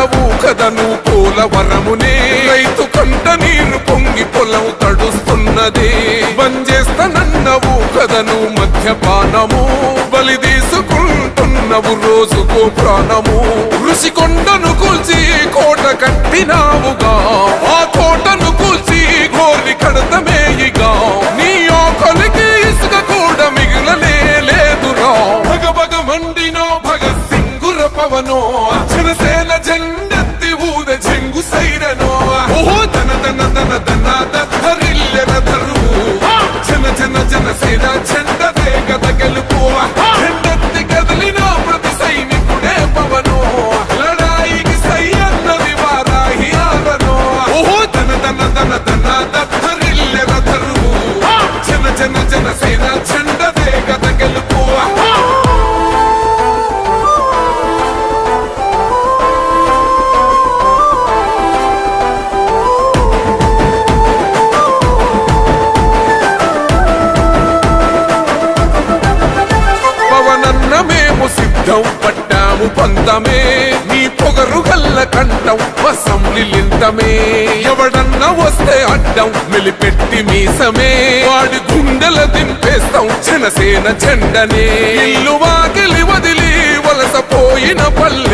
అన్నవు కదను వరముని. రైతు కంట నీరు పొంగి పొలం తడుస్తున్నది. బంజేస్తనన్నవు కదను మధ్యపానము. బలి తీసుకుంటున్నవు రోజుకు ప్రాణము ఋషికొండను కూల్చి కోట కట్టినావుగా. ఆ కోటను కూల్చి గోలి కడతమే Dance చేస్తాం జనసేన చెండని ఇల్లు వాకిలి వదిలి వలసపోయిన పల్లె.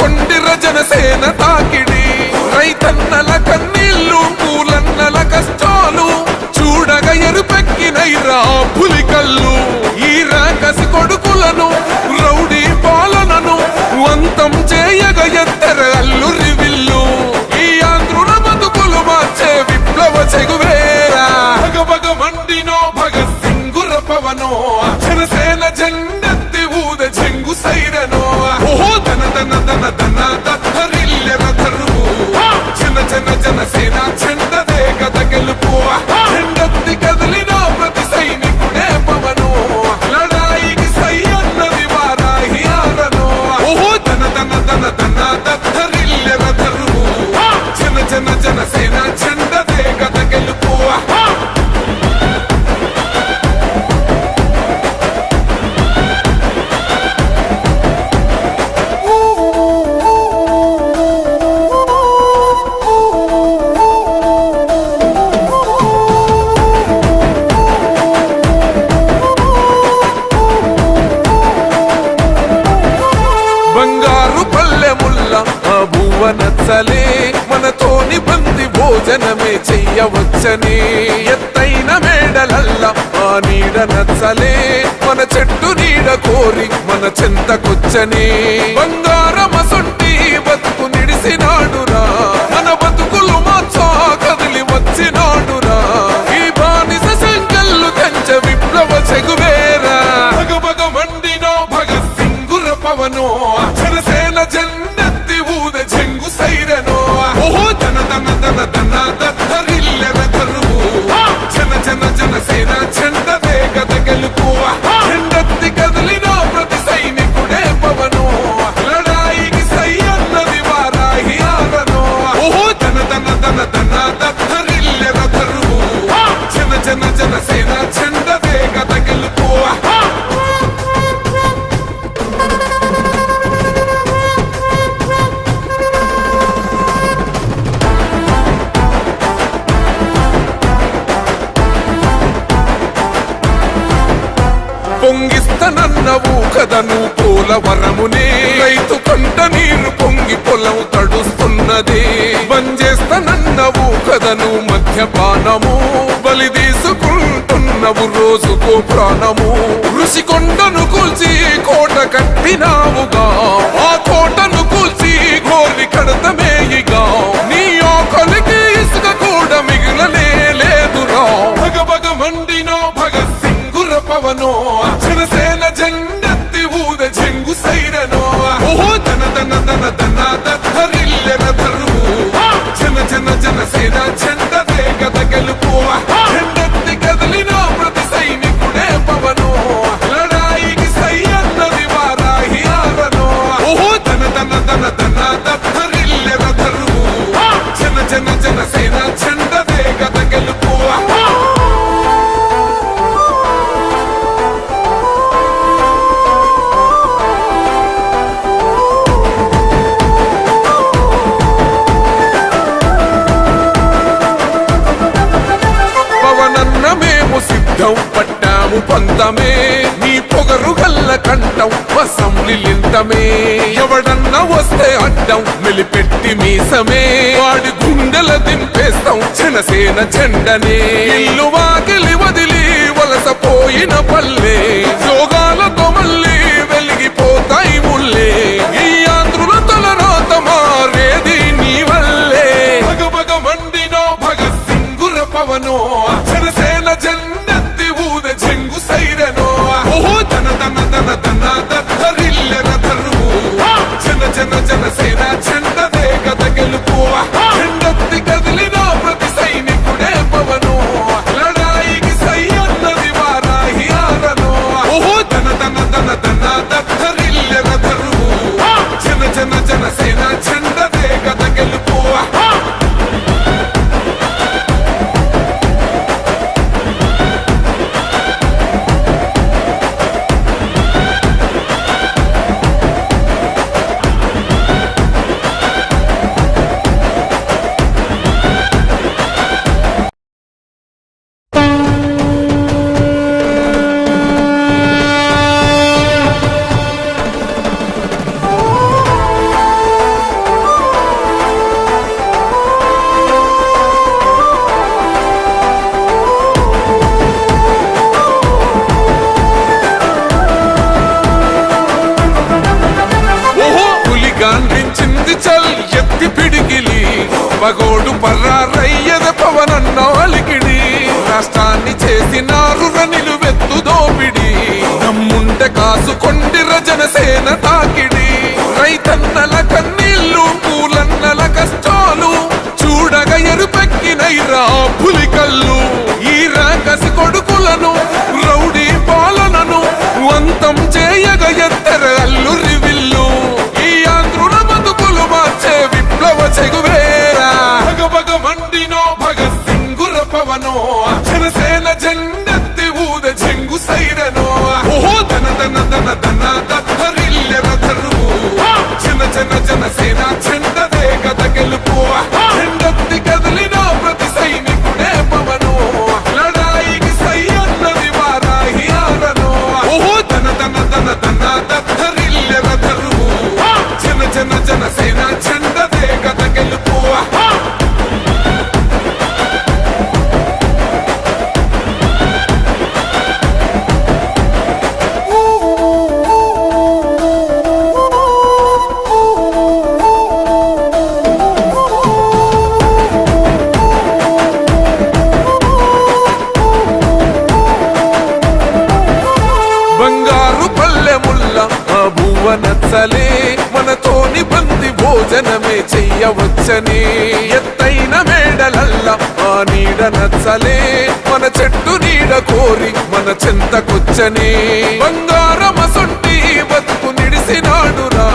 కొండిర జనసేన తాకిడి. రైతన్నల కన్నీళ్ళు పూలన్నల కష్టాలు. చూడగ ఎరుపెక్కినైరా పులికల్లు ఈ రాకసి కొడుకులను రౌడీ పాలనను వంతం చేయగ ఎత్తర చెంతకొచ్చని బంగారమసుంటి బతుకు నిడిసినాడురా. తనన్నవు కదను పూల పోలవరమునే రైతు కంట నీరు పొంగి పొలం తడుస్తున్నది. బంజేస్తనన్నవు కథను మద్యపానము బలి తీసుకుంటున్నవు రోజుకో ప్రాణము. ఋషికొండను కూల్చి కోట కట్టినావుగా. ఆ కోటను కూల్చి గోలి కడతమేయిగా నీ ఆకలికి ఇసుక కూడా మిగిలనే లేదురా. భగ భగ మండినో భగత్ సింగుర పవనో. జన జన సేనా జెండా అవసరమే ఎవడన్నా వస్తే అడ్డం మిలిపెట్టి మీసమే. వాడి గుండెల దింపేస్తాం జనసేన జెండనే. ఇల్లు వాకిలి కాసుకోండిర జనసేన తాకిడి రైతన్నల కన్నీళ్ళు పూలన్నల కష్టాలు చూడగ ఎరుపెక్కినైరా పులికల్లు ఈ రాకసి కొడుకులను మచ్చని బంగారమసుంటి బతుకు నిడిసినాడు రా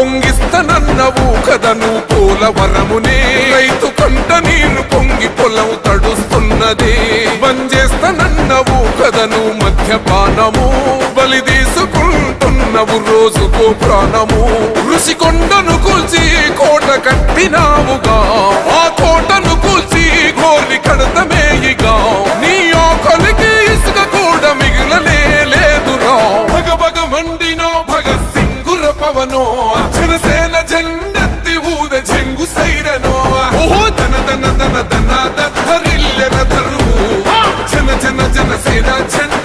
పొంగిస్తనన్నవు కదను పోలవరమునే రైతు కంట నేను పొంగి పొలం తడుస్తున్నది. బంజేస్తనన్నవు కదను మధ్యపానము బలి తీసుకుంటున్నవు రోజుకో ప్రాణము. ఋషికొండను కూల్చి కోట కట్టినావుగా. ఆ కోటను కూల్చి గోలి కడతమేయిగా నీ ఆకలికి ఇసుక కూడా మిగిలనే లేదురా. భగభగ మండినా పవనో జనసేన జెండెత్తి ఊద చెంగు సైరనో. ఓహో! తన తన తన తన దరిల్లెన తరువు. జన జన జనసేన జెండ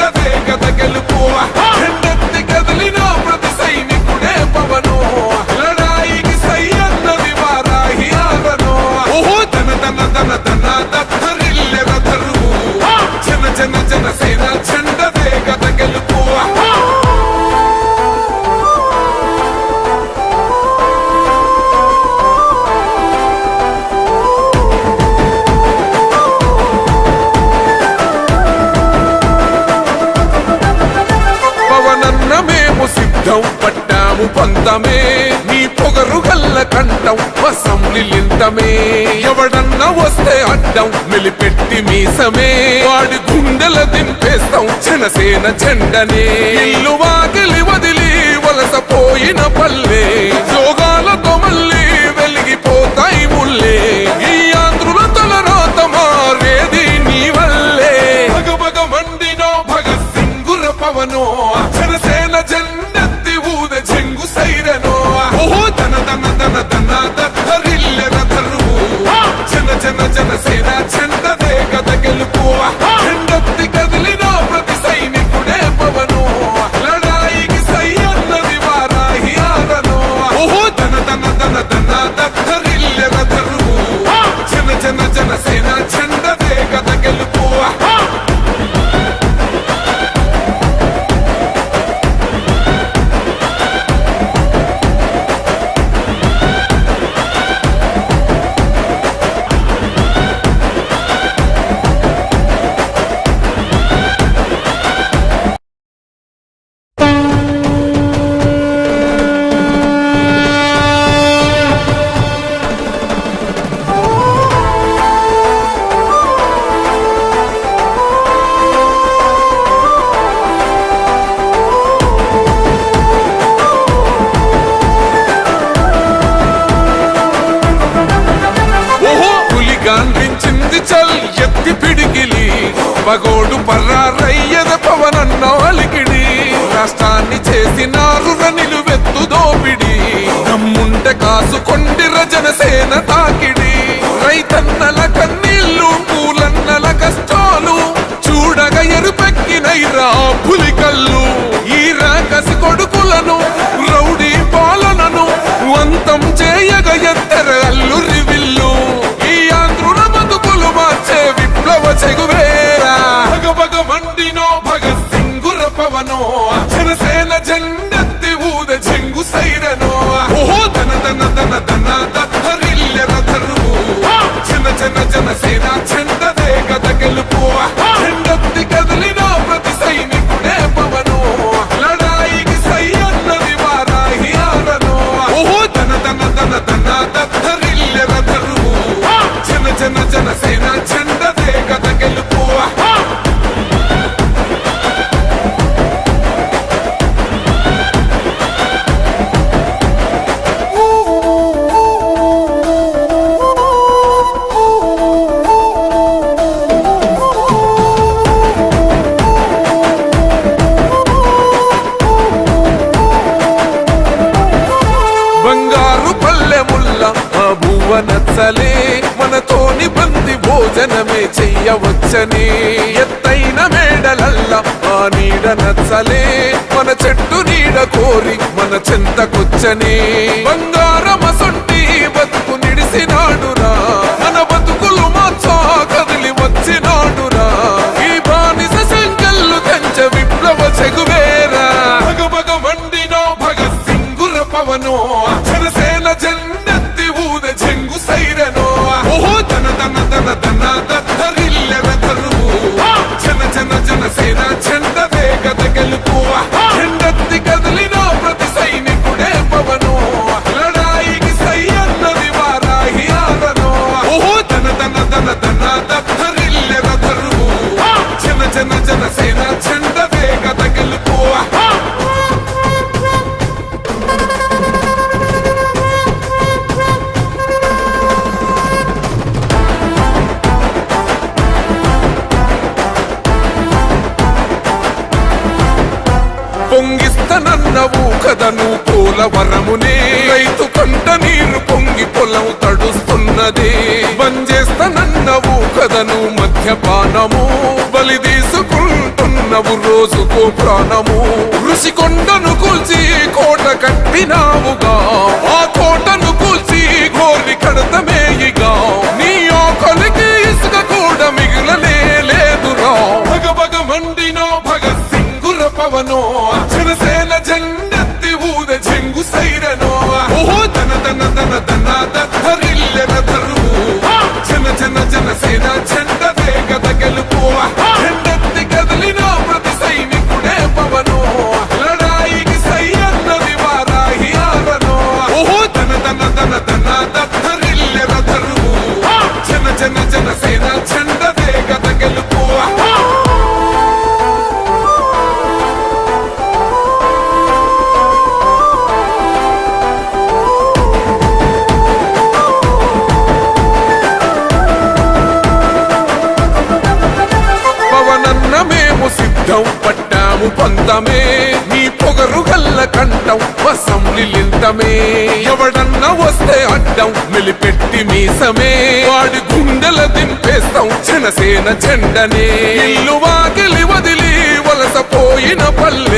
కనీసమే. వాడి గుండెల దింపేస్తాం. జనసేన జెండనే. ఇల్లు వాకిలి వదిలి జనసేన తాకిడి. రైతన్నల కన్నీళ్ళు పూలన్నల కష్టాలు. చూడగ ఎరుపెక్కినైరా పులి కళ్ళు. ఈ రాకసి కొడుకులను రౌడీ పాలనను వంతం చేయగ ఎత్తర అల్లు రివిల్లు ఈ ఆంధ్రుల బతుకులు మార్చే విప్లవ చెగు i destiny. పొంగిస్తనన్నవు కదను పూల వరమునే. రైతు పంట నీరు పొంగి పొలం తడుస్తున్నది. బంజేస్తనన్నవు కదను మధ్యపానము బలి తీసుకుంటున్నవు రోజుకో ప్రాణము. ఋషికొండను కూల్చి కోట కట్టినావుగా. ఆ కోటను కూల్చి గోరి కడతమేయిగా in a. తమిలి పెట్టి మీసమే. వాడి గుండెల దింపేస్తాం సేన చెండనే ఇల్లు వాకిలి వదిలి వలసపోయిన పల్లె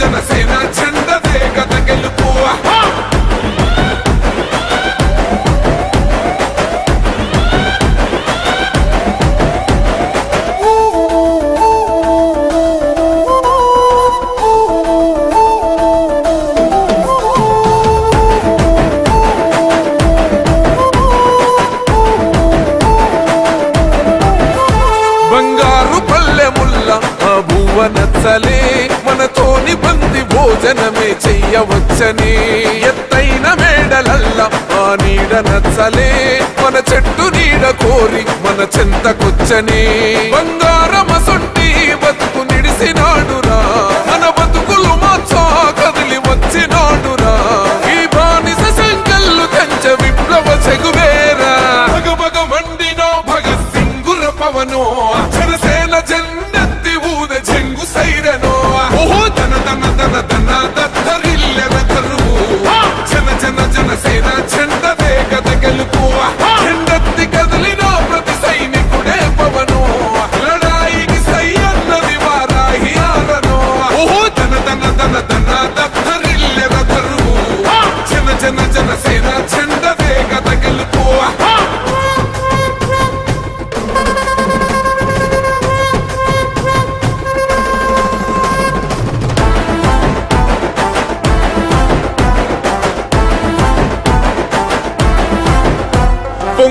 Demacy அரசனே வந்தா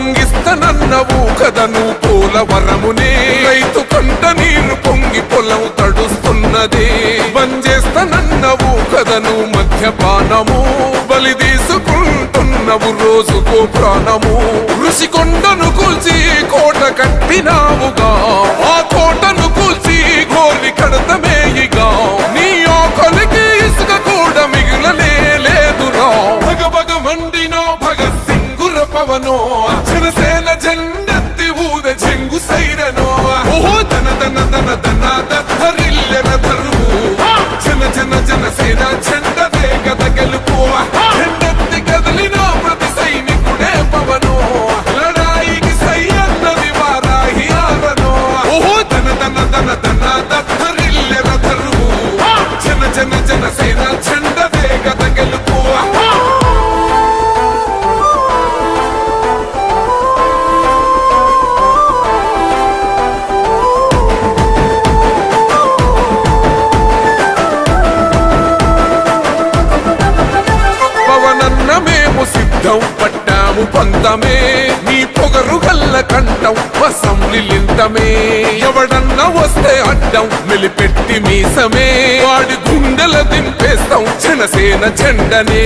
చేస్తానన్నవు కదను పోలవరమునే రైతు కంట నీరు పొంగి పొలం తడుస్తున్నది. బంద్ చేస్తానన్నవు కదను మద్యపానము బలి తీసుకుంటున్నవు రోజుకో ప్రాణము. ఋషి కొండను కూల్చి కోట కట్టినావుగా. ఆ కోటను కూల్చి గోలి కడతమేయిగా నీ ఆకలికి ఇసుక కూడా మిగిలనే లేదురా. భగ భగ మండినో భగత్ సింగుర పవనో ధన ధన ధన ధరిల్లెన ధరువు జన జన జనసేన సేన గద జనసేన జెండనే.